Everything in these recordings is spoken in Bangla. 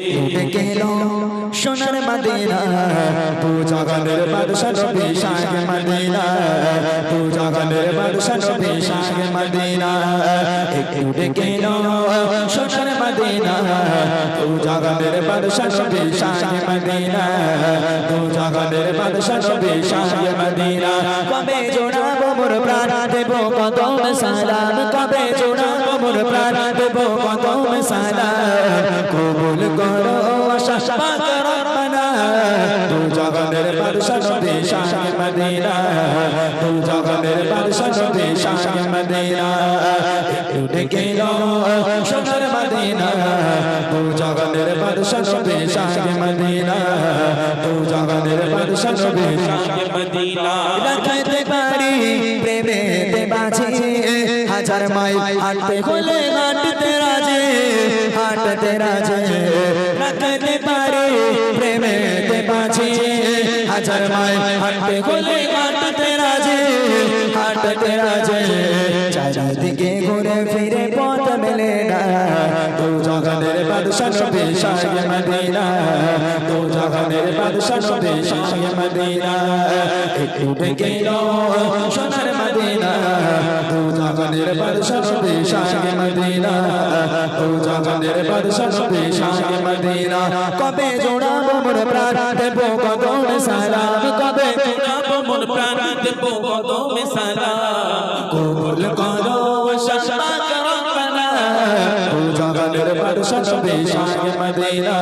উঠে গেল সোনার মদিনা তু জগনের বাদশা নবী শাহ মদিনা তু জগনের বাদশা নবী শাহ মদিনা একটু ডেকে লো সোনার মদিনা তু জগনের বাদশা নবী শাহ মদিনা তু জগনের বাদশা নবী কবে জোড়াবো মোর প্রাণ? দেব কদম সালাম। কবে জোড়াবো মোর প্রাণ? দেব কদম সালাম। কবুল বাদশা নবী শাহ মদিনা। তু জগনের বাদশা নবী শাহ মদিনা। একটু ডেকে লো সোনার রাজে। হাঁটতে রাজে। রাখাইতে পারি। হাজার মাইল হাঁটতে হলে হাঁটতে রাজে হাঁটতে রাজে। চারিদিকে ঘুরে ফিরে পথ মেলে না। দু জগতের বাদশা নবী শাহ মদিনা। দু জগতের বাদশা নবী শাহ মদিনা। একটু ডেকে লো সোনার মদিনা। জগনের নবী, শাহ মদিনা। দু জগনের বাদশা নবী, শাহ মদিনা। কবে জোড়াবো মোর প্রাণ দেব কদম সালাম। কবে জোড়াবো মন প্রাণ দেব কদমে সালাম। কবুল করো শাশাক রব্বানা তু জগনের বাদশা নবী, শাহ মদিনা।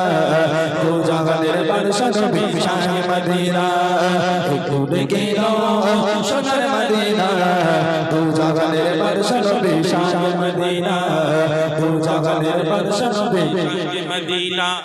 তু জগনের বাদশা নবী, শাহ মদিনা। একটু ডেকে লো সোনার মদিনা। তু জগনের বাদশা নবী শাহ মদিনা। তু জগনের বাদশা নবী। মদিনা।